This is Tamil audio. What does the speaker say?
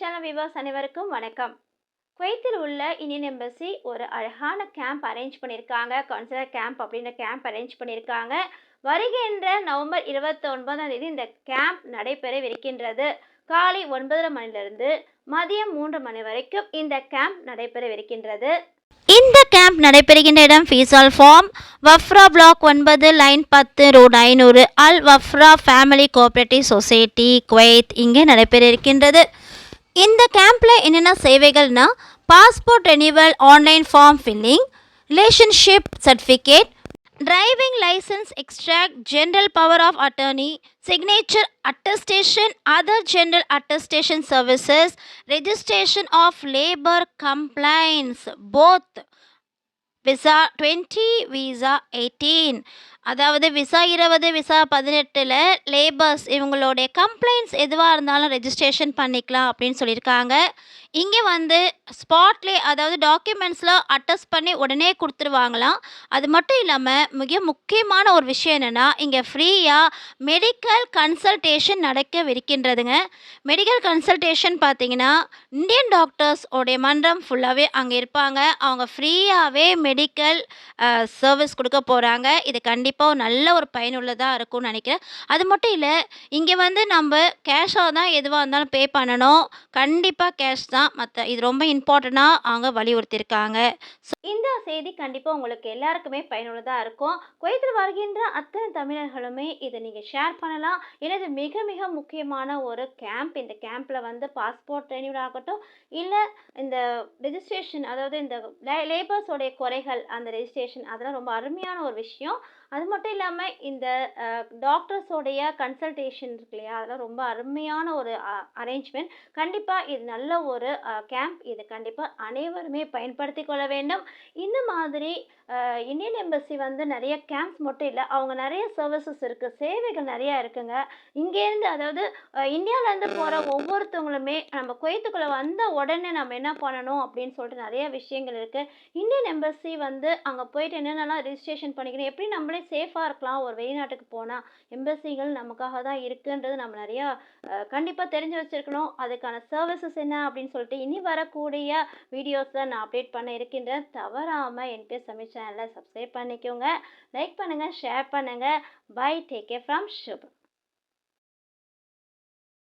சேனல் வியூவர்ஸ் அனைவருக்கும் வணக்கம். குவைத்தில் உள்ள இந்தியன் எம்பசி ஒரு அழகான கேம்ப் அரேஞ்ச் பண்ணியிருக்காங்க. கவுன்சிலர் கேம்ப் அப்படின்ற கேம்ப் அரேஞ்ச் பண்ணியிருக்காங்க. வருகின்ற நவம்பர் இருபத்தி ஒன்பதாம் தேதி இந்த கேம்ப் நடைபெறவிருக்கின்றது. காலை ஒன்பதரை மணிலிருந்து மதியம் மூன்று மணி வரைக்கும் இந்த கேம்ப் நடைபெறவிருக்கின்றது. இந்த கேம்ப் நடைபெறுகின்ற இடம் ஃபீசால் ஃபார்ம் வஃப்ரா பிளாக் ஒன்பது லைன் பத்து ரோடு ஐநூறு Al Wafra family cooperative society Kuwait இங்கே நடைபெற இருக்கின்றது இந்த கேம்பில் என்னென்ன சேவைகள்னா passport renewal online form filling relationship certificate driving licence extract general power of attorney signature attestation other general attestation services registration of labour complaints both visa twenty visa eighteen அதாவது விசா இருபது விசா பதினெட்டில் லேபர்ஸ் இவங்களுடைய கம்ப்ளைண்ட்ஸ் எதுவாக இருந்தாலும் ரெஜிஸ்ட்ரேஷன் பண்ணிக்கலாம் அப்படின்னு சொல்லியிருக்காங்க. இங்கே வந்து ஸ்பாட்லேயே அதாவது டாக்குமெண்ட்ஸ்லாம் அட்டஸ்ட் பண்ணி உடனே கொடுத்துருவாங்களாம். அது மட்டும் இல்லாமல் மிக முக்கியமான ஒரு விஷயம் என்னென்னா இங்கே ஃப்ரீயாக மெடிக்கல் கன்சல்டேஷன் நடக்கவிருக்கின்றதுங்க. மெடிக்கல் கன்சல்டேஷன் பார்த்தீங்கன்னா இந்தியன் டாக்டர்ஸ் உடைய மன்றம் ஃபுல்லாகவே அங்கே இருப்பாங்க. அவங்க ஃப்ரீயாகவே மெடிக்கல் சர்வீஸ் கொடுக்க போகிறாங்க இது கண்டிப்பாக நல்ல ஒரு பயனுள்ளதாக இருக்கும்னு நினைக்கிறேன். அது மட்டும் இல்லை இங்கே வந்து நம்ம கேஷாக தான் எதுவாக இருந்தாலும் பே பண்ணணும். கண்டிப்பாக கேஷ் தான். மற்ற இது ரொம்ப இம்பார்ட்டண்ட்டாக அவங்க வலியுறுத்தியிருக்காங்க. இந்த செய்தி கண்டிப்பாக உங்களுக்கு எல்லாருக்குமே பயனுள்ளதாக இருக்கும். குவைத்தில் வருகின்ற அத்தனை தமிழர்களுமே இதை நீங்கள் ஷேர் பண்ணலாம். எனது இது மிக மிக முக்கியமான ஒரு கேம்ப் இந்த கேம்பில் வந்து பாஸ்போர்ட் ரெனியூல் ஆகட்டும் இல்லை இந்த ரெஜிஸ்ட்ரேஷன் அதாவது இந்த லேபர்ஸோடைய குறைகள் அந்த ரெஜிஸ்ட்ரேஷன் அதெல்லாம் ரொம்ப அருமையான ஒரு விஷயம். அது மட்டும் இல்லாமல் இந்த டாக்டர்ஸோடைய கன்சல்டேஷன் இருக்கு இல்லையா? அதெல்லாம் ரொம்ப அருமையான ஒரு அரேஞ்ச்மெண்ட் கண்டிப்பாக இது நல்ல ஒரு கேம்ப் இது கண்டிப்பாக அனைவருமே பயன்படுத்தி கொள்ள வேண்டும். இந்த மாதிரி இந்தியன் எம்பசி வந்து நிறைய கேம்ப்ஸ் மட்டும் இல்லை அவங்க நிறைய சர்வீசஸ் இருக்குது சேவைகள் நிறையா இருக்குங்க. இங்கேருந்து அதாவது இந்தியாவிலேருந்து போகிற ஒவ்வொருத்தவங்களுமே நம்ம குவைத்துக்குள்ளே வந்த உடனே நம்ம என்ன பண்ணணும் அப்படின்னு சொல்லிட்டு நிறைய விஷயங்கள் இருக்குது இந்தியன் எம்பசி வந்து அங்கே போயிட்டு என்னென்னலாம் ரிஜிஸ்ட்ரேஷன் பண்ணிக்கணும் எப்படி நம்மளே சேஃபாக இருக்கலாம் ஒரு வெளிநாட்டுக்கு போனால் எம்பசிகள் நமக்காக தான் இருக்குன்றது நம்ம நிறையா கண்டிப்பாக தெரிஞ்சு வச்சுருக்கணும். அதுக்கான சர்வீசஸ் என்ன அப்படின்னு சொல்லிட்டு இனி வரக்கூடிய வீடியோஸில் நான் அப்டேட் பண்ண இருக்கின்றேன் தவறாமல் என்பிஎஸ் தமிழ் சேனலை சப்ஸ்கிரைப் பண்ணிக்கோங்க. லைக் பண்ணுங்கள் ஷேர் பண்ணுங்கள் bye take a from Shub